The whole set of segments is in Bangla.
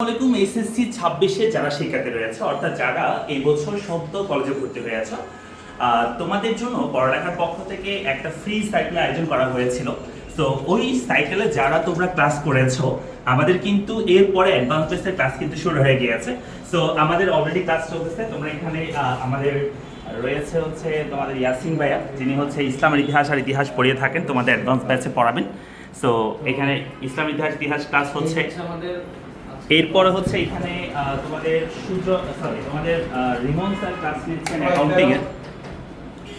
আসসালামাইকুম এসএসসি ছাব্বিশে যারা শিক্ষার্থী রয়েছে অর্থাৎ যারা এই বছর সদ্য কলেজে ভর্তি আহ, তোমাদের জন্য পড়ালেখার পক্ষ থেকে একটা ফ্রি সাইকেল আয়োজন করা হয়েছিল। তো ওই সাইকেলে যারা তোমরা ক্লাস করেছ আমাদের কিন্তু এরপরে অ্যাডভান্স বেসের ক্লাস কিন্তু শুরু হয়ে গিয়েছে। তো আমাদের অলরেডি ক্লাস চলতেছে। তোমরা এখানে আমাদের রয়েছে হচ্ছে তোমাদের ইয়াসিন ভাইয়া যিনি হচ্ছে ইসলামের ইতিহাস আর ইতিহাস পড়িয়ে থাকেন। তোমাদের অ্যাডভান্স ব্যাচে পড়াবেন। সো এখানে ইসলাম ইতিহাস ইতিহাস ক্লাস হচ্ছে আমাদের এরপরে হচ্ছে এখানে তোমাদের সূর্য সরি তোমাদের রিমন স্যার ক্লাস নিচ্ছেন অ্যাকাউন্টিং এর।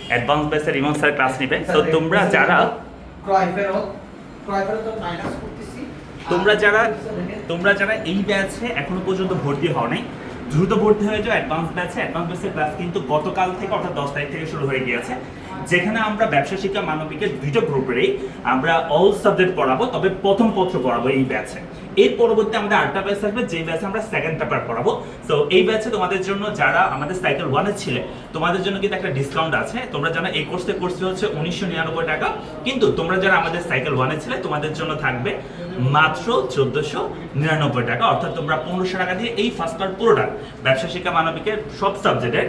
অ্যাডভান্স বেসে রিমন স্যার ক্লাস নিবে। তো তোমরা যারা ক্রয় ফেরত ক্রয় ফেরত মাইনাস করতেছি। তোমরা যারা তোমরা যারা এই ব্যাচে এখনও পর্যন্ত ভর্তি হও নাই দ্রুত ভর্তি হয়ে যাও অ্যাডভান্স ব্যাচে অ্যাডভান্স ব্যাচের ক্লাস কিন্তু গতকাল থেকে অর্থাৎ দশ তারিখ থেকে শুরু হয়ে গিয়েছে। যেখানে আমরা ব্যবসা শিক্ষা মানবিকের দুইটা গ্রুপেরই আমরা অল সাবজেক্ট পড়াবো তবে প্রথম পত্র পড়াবো এই ব্যাচে এর পরবর্তী আমাদের আটটা ব্যাচ থাকবে যে ব্যাচে আমরা সেকেন্ড পেপার পড়াবো। তো এই ব্যাচে তোমাদের জন্য যারা আমাদের সাইকেল ওয়ানে ছিলে, তোমাদের জন্য কিন্তু একটা ডিসকাউন্ট আছে। তোমরা জানো, এই কোর্সে কোর্সটি হচ্ছে উনিশশো নিরানব্বই টাকা। কিন্তু তোমরা যারা আমাদের সাইকেল ওয়ানে ছিলে, তোমাদের জন্য থাকবে মাত্র চোদ্দশো নিরানব্বই টাকা। অর্থাৎ তোমরা পনেরোশো টাকা দিয়ে এই ফার্স্ট পার্ট পুরোটা, ব্যবসা, শিক্ষা, মানবিকের সব সাবজেক্টের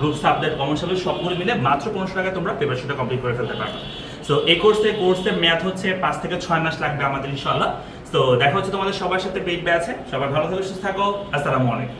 গ্রুপ সাবজেক্ট কমন সাবজেক্ট সবগুলো মিলে মাত্র পনেরোশো টাকায় তোমরা পেপারশিটটা কমপ্লিট করে ফেলতে পারবে। সো এই কোর্সে কোর্সে ম্যাথ হচ্ছে পাঁচ থেকে ছয় মাস লাগবে আমাদের ইনশাল্লাহ তো দেখা হচ্ছে তোমাদের সবার সাথে পেইড আছে সবাই ভালো থাকো, সুস্থ থাকো। আসসালামু আলাইকুম।